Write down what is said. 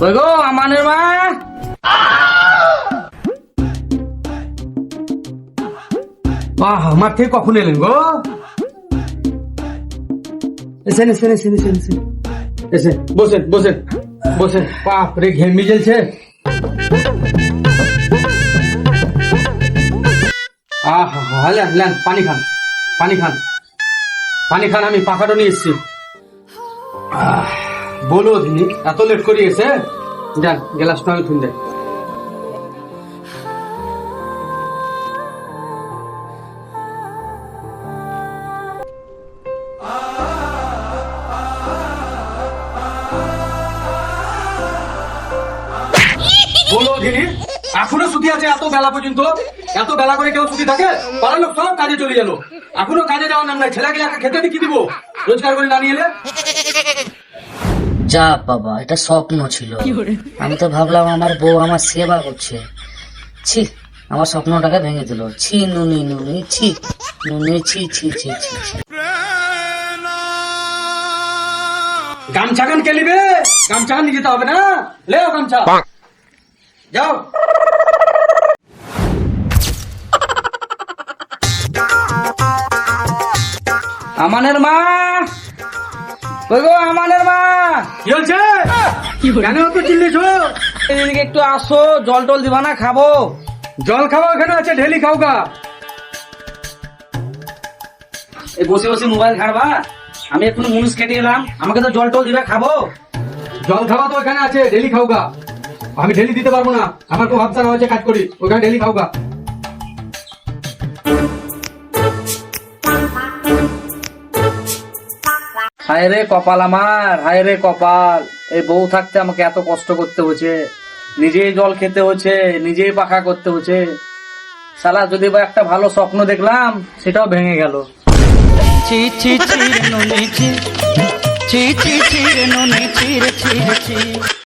কই গো, আমানের মা? বাহ, আমার থেকে কখন এলেন গো? এসেন এসেন এসেন এসেন এসেন। এসে বসেন বসেন বসেন। বাপ রে ঘেমি জ্বলছে আহা লেন লেন, পানি খান পানি খান। পানি খান, আমি পাখাটো নিয়ে এসছি। বলো দিনি এত লেট করিয়েছে যান গ্লাসটা আমি দেয় এখনও ছুটি আছে এত বেলা পর্যন্ত? এত বেলা করে কেউ ছুটি থাকে? লোক সব কাজে চলে গেল। এখনও কাজে যাওয়ার নাম নাই। ছেলেকে খেতে কি দিব? রোজগার করে না নিয়ে এলে? যা বাবা এটা স্বপ্ন ছিল। আমি তো ভাবলাম আমার বউ আমার সেবা করছে। ছি আমার স্বপ্নটাকে ভেঙে দিল। ছি নুনি নুনি ছি নুনি ছি ছি ছি ছি ছি। গামছা গান কে নিবে? গামছা গান নিয়ে যেতে হবে না। লেও গামছা। যাও। আমানের মা গো আমানের মা। কি হচ্ছে কেন অত চিল্লিছো এদিকে একটু আসো জল টল দিবা না খাব। জল খাব এখানে আছে ঢেলি খাও গা। এই বসে বসে মোবাইল ঘাড়বা। আমি এখন মুনুষ কেটে এলাম। আমাকে তো জল টল দিবে খাব। জল খাওয়া তো ওখানে আছে ডেলি খাওগা আমি ডেলি দিতে পারব না। আমার খুব হাফসার হয়েছে কাজ করি। ওখানে ডেলি খাওগা হায় রে কপাল আমার হায় রে কপাল। এই বউ থাকতে আমাকে এত কষ্ট করতে হচ্ছে নিজেই জল খেতে হচ্ছে নিজেই পাখা করতে হচ্ছে সালা যদি বা একটা ভালো স্বপ্ন দেখলাম, সেটাও ভেঙে গেল। ছি ছি ছি ছি। ছি ছি।